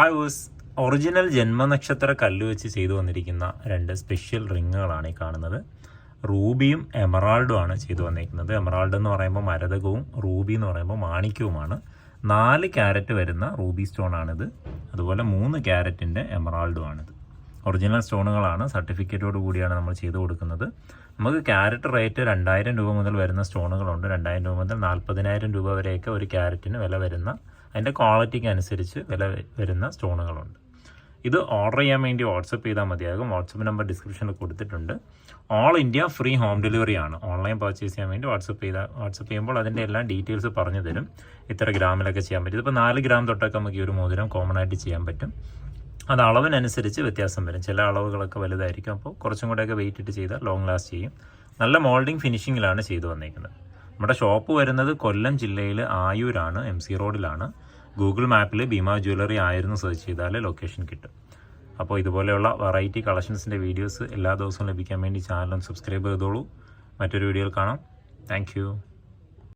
Hi was original ജന്മനക്ഷത്ര കല്ല് വെച്ച് ചെയ്തു വന്നിരിക്കുന്ന രണ്ട് സ്പെഷ്യൽ റിങ്ങുകളാണ് ഈ കാണുന്നത്. റൂബിയും എമറാൾഡും ആണ് ചെയ്തു വന്നിരിക്കുന്നത്. എമറാൾഡ് എന്ന് പറയുമ്പോൾ മരതകവും റൂബി എന്ന് പറയുമ്പോൾ മാണിക്യവുമാണ്. നാല് ക്യാരറ്റ് വരുന്ന റൂബി സ്റ്റോൺ ആണിത്. അതുപോലെ മൂന്ന് ക്യാരറ്റിന്റെ എമറാൾഡും ആണിത്. ഒറിജിനൽ സ്റ്റോണുകളാണ് സർട്ടിഫിക്കറ്റോട് കൂടിയാണ് നമ്മൾ ചെയ്തു കൊടുക്കുന്നത്. നമുക്ക് ക്യാരറ്റ് റേറ്റ് രണ്ടായിരം രൂപ മുതൽ വരുന്ന സ്റ്റോണുകളുണ്ട്. രണ്ടായിരം രൂപ മുതൽ നാൽപ്പതിനായിരം രൂപ വരെയൊക്കെ ഒരു ക്യാരറ്റിന് വില വരുന്ന അതിന്റെ ക്വാളിറ്റിക്ക് അനുസരിച്ച് വില വരുന്ന സ്റ്റോണുകളുണ്ട്. ഇത് ഓർഡർ ചെയ്യാൻ വേണ്ടി വാട്സപ്പ് ചെയ്താൽ മതിയാകും. വാട്സപ്പ് നമ്പർ ഡിസ്ക്രിപ്ഷനിൽ കൊടുത്തിട്ടുണ്ട്. All India free home delivery ആണ്. ഓൺലൈൻ പർച്ചേസ് ചെയ്യാൻ വേണ്ടി വാട്സപ്പ് ചെയ്താൽ വാട്സപ്പ് ചെയ്യുമ്പോൾ അതിന്റെ എല്ലാ ഡീറ്റെയിൽസ് പറഞ്ഞു തരും. ഇത്ര ഗ്രാമിലൊക്കെ ചെയ്യാൻ പറ്റും. ഇതിപ്പോൾ നാല് ഗ്രാം തൊട്ടൊക്കെ നമുക്ക് ഈ ഒരു മോതിരം കോമൺ ആയിട്ട് ചെയ്യാൻ പറ്റും. അത് അളവിനനുസരിച്ച് വ്യത്യാസം വരും. ചില അളവുകളൊക്കെ വലുതായിരിക്കും. അപ്പോൾ കുറച്ചും കൂടെയൊക്കെ വെയിറ്റ് ഇട്ട് ചെയ്താൽ ലോങ് ലാസ്റ്റ് ചെയ്യും. നല്ല മോൾഡിംഗ് ഫിനിഷിങ്ങിലാണ് ചെയ്തു വന്നിരിക്കുന്നത് നമ്മുടെ ഷോപ്പ് വരുന്നത് കൊല്ലം ജില്ലയിൽ ആയൂരാണ് എം സി റോഡിലാണ് ഗൂഗിൾ മാപ്പിൽ ഭീമ ജ്വല്ലറി ആയിരുന്നു സെർച്ച് ചെയ്താൽ ലൊക്കേഷൻ കിട്ടും. അപ്പോൾ ഇതുപോലെയുള്ള വെറൈറ്റി കളക്ഷൻസിന്റെ വീഡിയോസ് എല്ലാ ദിവസവും ലഭിക്കാൻ വേണ്ടി ചാനൽ സബ്സ്ക്രൈബ് ചെയ്തോളൂ. മറ്റൊരു വീഡിയോയിൽ കാണാം. താങ്ക്